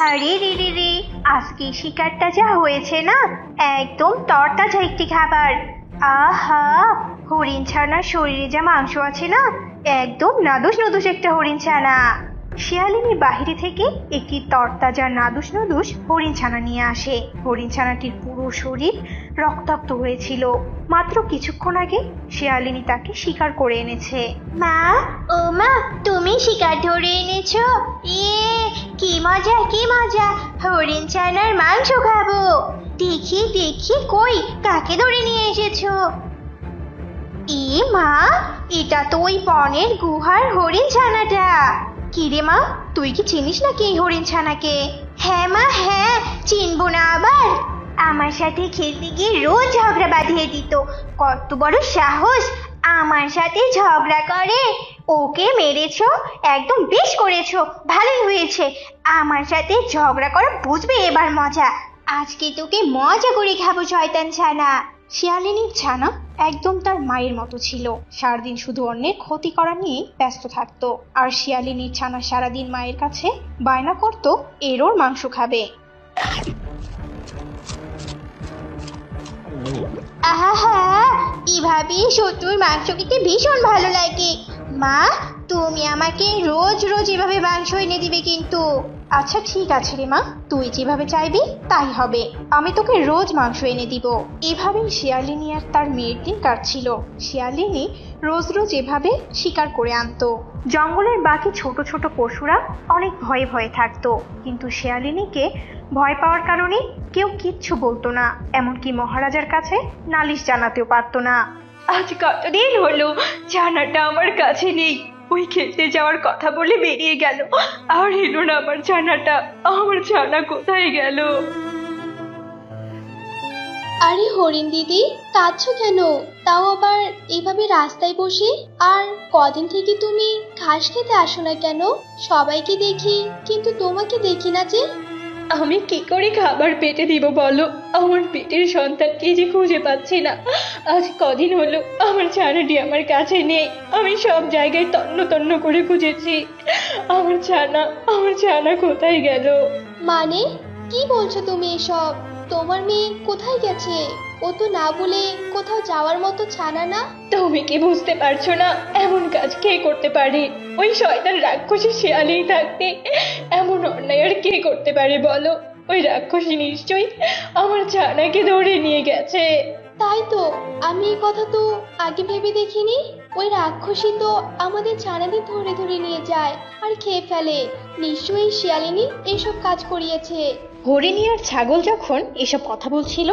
আরে রে রে রে আজকে শিকারটা যা হয়েছে না? একদম তরতাজা একটি খাবার। আহা, হরিণ ছানার শরীরে যা মাংস আছে না, একদম নাদুস নদুস একটা হরিণ ছানা। শিয়ালিনী বাহিরে থেকে একটি তরতাজা নাদুস নদুস হরিণ ছানা নিয়ে আসে। হরিণ ছানাটির পুরো শরীর রক্তাক্ত হয়েছিল। মাত্র কিছুক্ষণ আগে শিয়ালিনী তাকে শিকার করে এনেছে। মা? ও মা, তুমি শিকার ধরে এনেছো? ইয়ে কি মজা কি মজা। হরিণ ছানার মাংস খাব। দেখি দেখি কই, কাকে ধরে নিয়ে এসেছ? এ মা, এটা তো ওই বনের গুহার হরিণ ছানাটা কি রে মা? তুই কি চিনিস নাকি এই হরিণ ছানাকে? হ্যাঁ মা হ্যাঁ চিনবো না আবার। আমার সাথে খেলতে গিয়ে রোজ ঝগড়া বাঁধিয়ে দিত। কত বড় সাহস আমার সাথে ঝগড়া করে। ওকে মেরেছ, একদম বেশ করেছ, ভালোই হয়েছে। আমার সাথে ঝগড়া করা বুঝবে এবার মজা। আজকে তোকে মজা করে খাব, শয়তান ছানা। শিয়ালিনীর ছানা একদম তার মায়ের মতো ছিল। সারাদিন শুধু অন্যের ক্ষতি করা নিয়ে ব্যস্ত থাকতো। আর শিয়ালিনীর ছানা সারাদিন মায়ের কাছে বায়না করতো এরোর মাংস খাবে। আহা এভাবে শত্রুর মাংস খেতে ভীষণ ভালো লাগে। মা, তুমি আমাকে রোজ রোজ এভাবে মাংস এনে দিবে কিন্তু। আচ্ছা ঠিক আছে রে মা। তুই যেভাবে চাইবি, তাই হবে। আমি তোকে রোজ মাংস এনে দিব। এভাবেই শিয়ালিনী আর তার মেয়ের দিন কাটছিল। শিয়ালিনী রোজ রোজ এভাবে শিকার করে আনতো। জঙ্গলের বাকি ছোট ছোট পশুরা অনেক ভয়ে ভয়ে থাকতো। কিন্তু শিয়ালিনীকে ভয় পাওয়ার কারণে কেউ কিচ্ছু বলতো না। এমনকি মহারাজার কাছে নালিশ জানাতেও পারতো না। আজ কতদিন হলো? জানাটা আমার কাছে নেই। ওই খেলতে যাওয়ার কথা বলে বেরিয়ে গেল। আর এলো না আমার ছানাটা। আমার ছানা কোথায় গেল? আরে হরিণ দিদি, কাঁদছো কেন? তাও আবার এভাবে রাস্তায় বসে? আর কদিন থেকে তুমি ঘাস খেতে আসো না কেন? সবাইকে দেখি, কিন্তু তোমাকে দেখি না যে আমি কি করে খাবার পেটে দিব বলো? আমার পেটের সন্তানকে যে খুঁজে পাচ্ছি না? আজ কদিন হলো আমার ছানাটি আমার কাছে নেই। আমি সব জায়গায় তন্ন তন্ন করে খুঁজেছি। আমার ছানা আমার ছানা কোথায় গেল? মানে কি বলছো তুমি এসব? তোমার মেয়ে কোথায় গেছে? ও তো না বলে কোথাও যাওয়ার মতো ছানা না? তুমি কি বুঝতে পারছ না? এমন কাজ কে করতে পারে? ওই শয়তান রাক্ষসী শেয়ালেই থাকতে এমন অন্যায় আর কে করতে পারে বলো? ওই রাক্ষসী নিশ্চয়ই আমার ছানাকে ধরে নিয়ে গেছে। তাই তো আমি এই কথা তো আগে ভেবে দেখিনি। ওই রাক্ষসী তো আমাদের ছানাদের ধরে ধরে নিয়ে যায় আর খেয়ে ফেলে। নিশ্চয়ই শিয়ালিনী এইসব কাজ করিয়েছে। হরিণী আর ছাগল যখন এসব কথা বলছিল,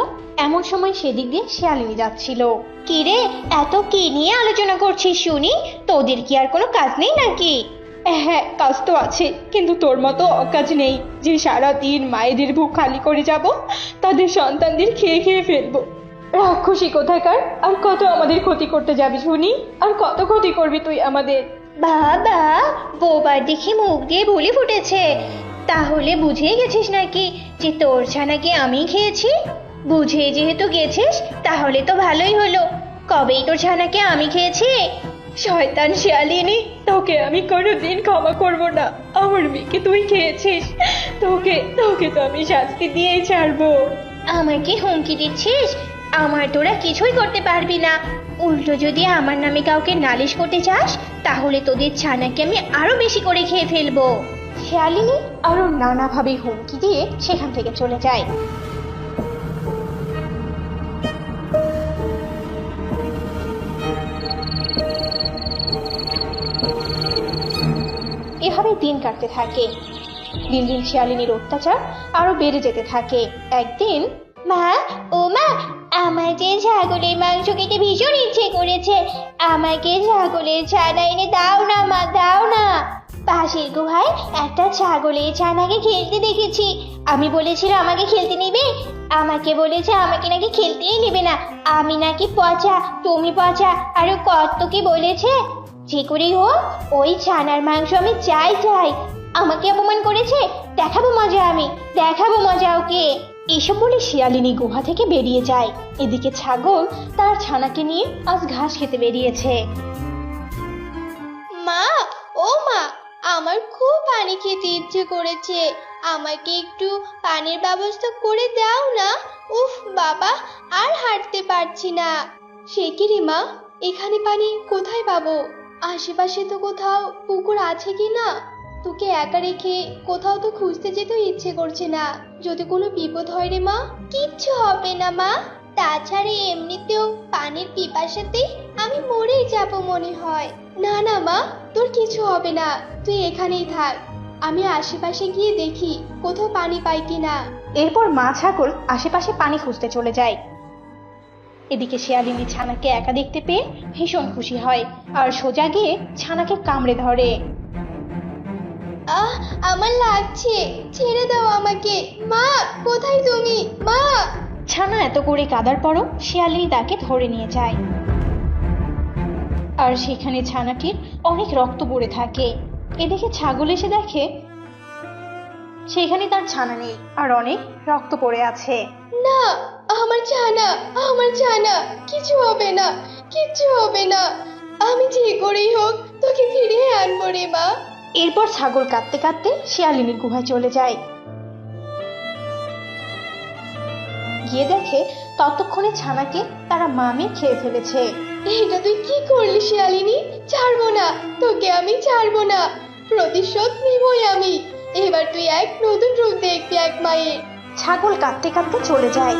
এমন সময় সেদিক দিয়ে শিয়ালিনী যাচ্ছিল। কিরে এত কি নিয়ে আলোচনা করছিস শুনি? তোদের কি আর কোনো কাজ নেই নাকি? হ্যাঁ কাজ তো আছে, কিন্তু তোর মতো অকাজ নেই। যে সারা দিন মায়েদের বুক খালি করে যাব, তাদের সন্তানদের খেয়ে খেয়ে ফেলব। রাক্ষসী কোথাকার, আর কত আমাদের ক্ষতি করতে যাবি শুনি? আর কত ক্ষতি করবি তুই আমাদের? বাবা বোবার দেখে মুখ দিয়ে বলি ফুটেছে। তাহলে বুঝে গেছিস নাকি যে তোর ছানাকে আমি খেয়েছি? বুঝে যেহেতু গেছিস, তাহলে তো ভালোই হলো। কবেই তোর ছানাকে আমি খেয়েছি? শয়তান শিয়ালিনী, তোকে আমি কোনোদিন ক্ষমা করব না। আমার মেয়েকে তুই খেয়েছিস। তোকে তোকে তো আমি শাস্তি দিয়েই ছাড়বো। আমাকে হুমকি দিচ্ছিস? আমার তোরা কিছুই করতে পারবি না। উল্টো যদি আমার নামে কাউকে নালিশ করতে চাস, তাহলে তোদের ছানাকে আমি আরও বেশি করে খেয়ে ফেলব। শিয়ালিনী আরও নানাভাবে হুমকি দিয়ে সেখান থেকে চলে যায়। এভাবে দিন কাটতে থাকে। দিন দিন শিয়ালিনীর অত্যাচার আরও বেড়ে যেতে থাকে। একদিন মা, ও মা, আমার যে ছাগলের মাংস খেতে ভীষণ ইচ্ছে করেছে। আমাকে ছাগলের ছানা এনে দাও না মা, দাও না। পাশের গুহায় একটা ছাগলের ছানাকে খেলতে দেখেছি। আমি বলেছিলাম আমাকে খেলতে নিবে? আমাকে বলেছে আমাকে নাকি খেলতেই নেবে না। আমি নাকি পচা, তুমি পচা, আরও কত কি বলেছে যে করেই হোক, ওই ছানার মাংস আমি চাই চাই। আমাকে অপমান করেছে? দেখাবো মজা আমি, দেখাবো মজা ওকে। এসব বলে শিয়ালিনী গুহা থেকে বেরিয়ে যায়। এদিকে ছাগল তার ছানাকে নিয়ে আজ ঘাস খেতে বেরিয়েছে। মা, ও মা আমার খুব পানি খেতে ইচ্ছে করেছে। আমাকে একটু পানির ব্যবস্থা করে দাও না। উফ, বাবা, আর হাঁটতে পারছি না। সে কি রে মা? এখানে পানি কোথায় পাবো? আশেপাশে তো কোথাও পুকুর আছে কি না? তোকে একা রেখে কোথাও তো খুঁজতে যেতেও ইচ্ছে করছে না। যদি কোনো বিপদ হয় রে মা, কিচ্ছু হবে না মা। তাছাড়া এমনিতেও পানির পিপাসাতে আমি মরেই যাব মনে হয়। না না মা তোর কিছু হবে না। তুই এখানেই থাক। আমি আশেপাশে গিয়ে দেখি কোথাও পানি পাই কিনা। এরপর মা ছাগল আশেপাশে পানি খুঁজতে চলে যায়। এদিকে শিয়ালিনী ছানাকে একা দেখতে পেয়ে ভীষণ খুশি হয় আর সোজা গিয়ে ছানাকে কামড়ে ধরে। আহ আমার লাগছে। ছেড়ে দাও আমাকে। মা কোথায় তুমি? মা! ছানা এত করে কাদার পরও শিয়ালিনী তাকে ধরে নিয়ে যায়। আর সেখানে ছানাটির অনেক রক্ত পড়ে থাকে। এদিকে ছাগল এসে দেখে সেখানে তার ছানা নেই আর অনেক রক্ত পড়ে আছে। না আমার ছানা আমার ছানা কিছু হবে না কিচ্ছু হবে না। আমি যে করেই হোক তোকে ফিরিয়ে আনব রে মা। এরপর ছাগল কাঁদতে কাঁদতে শিয়ালিনীর গুহায় চলে যায়। গিয়ে দেখে ততক্ষণে ছানাকে তারা মামে খেয়ে ফেলেছে। এটা তুই কি করলি শিয়ালিনী? ছাড়বো না তোকে আমি ছাড়বো না। প্রতিশোধ নিবই আমি। এবার তুই এক নতুন রূপ দেখবি এক মায়ের। ছাগল কাঁদতে কাঁদতে চলে যায়।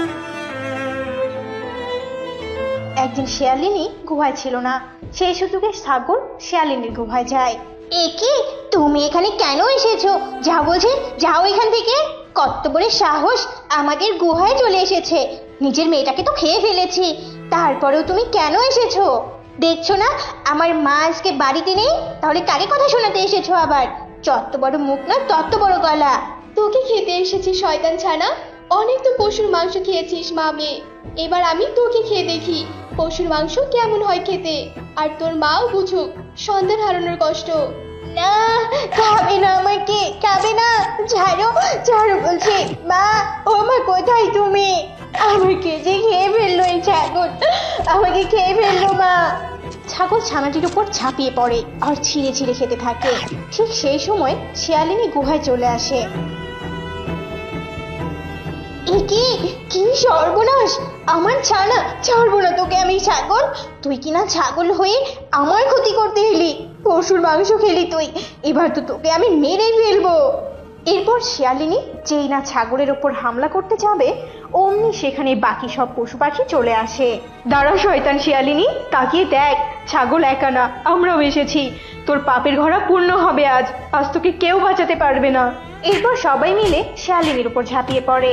একদিন শিয়ালিনী গুহায় ছিল না। সেই সুযোগে ছাগল শিয়ালিনীর গুহায় যায়। একে তুমি এখানে কেন এসেছ? যা বলছে যাও এখান থেকে। কত সাহস আমাদের গুহায় চলে এসেছে। নিজের মেয়েটাকে তো খেয়ে ফেলেছি। তারপরেও তুমি কেন এসেছ? দেখছ না, আমার মা আজকে বাড়িতে নেই? তাহলে কারে কথা শোনাতে এসেছ আবার? যত বড় মুখ না তত বড় গলা। তোকে খেতে এসেছি, শয়তান ছানা। অনেক তো পশুর মাংস খেয়েছিস, মা মেয়ে। এবার আমি তোকে খেয়ে দেখি, পশুর মাংস কেমন হয় খেতে। আর তোর মাও বুঝুক সন্তান হারানোর কষ্ট। না, খাবে না আমাকে, খাবে না। ছাড়ো ঝাড়ু বলছি। মা, ও মা, কোথায় তুমি? আমাকে যে খেয়ে ফেলল এই ছাগল। আমাকে খেয়ে ফেলল মা। ছাগল ছানাটির উপর ঝাঁপিয়ে পড়ে আর ছিঁড়ে ছিঁড়ে খেতে থাকে। ঠিক সেই সময় শিয়ালিনী গুহায় চলে আসে। এ কি? কি সর্বনাশ? আমার ছানা ছাড়বো না তোকে আমি, ছাগল। তুই কিনা ছাগল হয়ে আমার ক্ষতি করতে এলি? পশুর মাংস খেলি তুই। এবার তো তোকে আমি মেরে ফেলব। এরপর শিয়ালিনী যেই না ছাগলের ওপর হামলা করতে যাবে, অমনি সেখানে বাকি সব পশু পাখি চলে আসে। দাঁড়া, শয়তান শিয়ালিনী, তাকিয়ে দেখ, ছাগল একা না, আমরাও এসেছি। তোর পাপের ঘোড়া পূর্ণ হবে আজ আজ তোকে কেউ বাঁচাতে পারবে না। এরপর সবাই মিলে শিয়ালিনীর উপর ঝাঁপিয়ে পড়ে।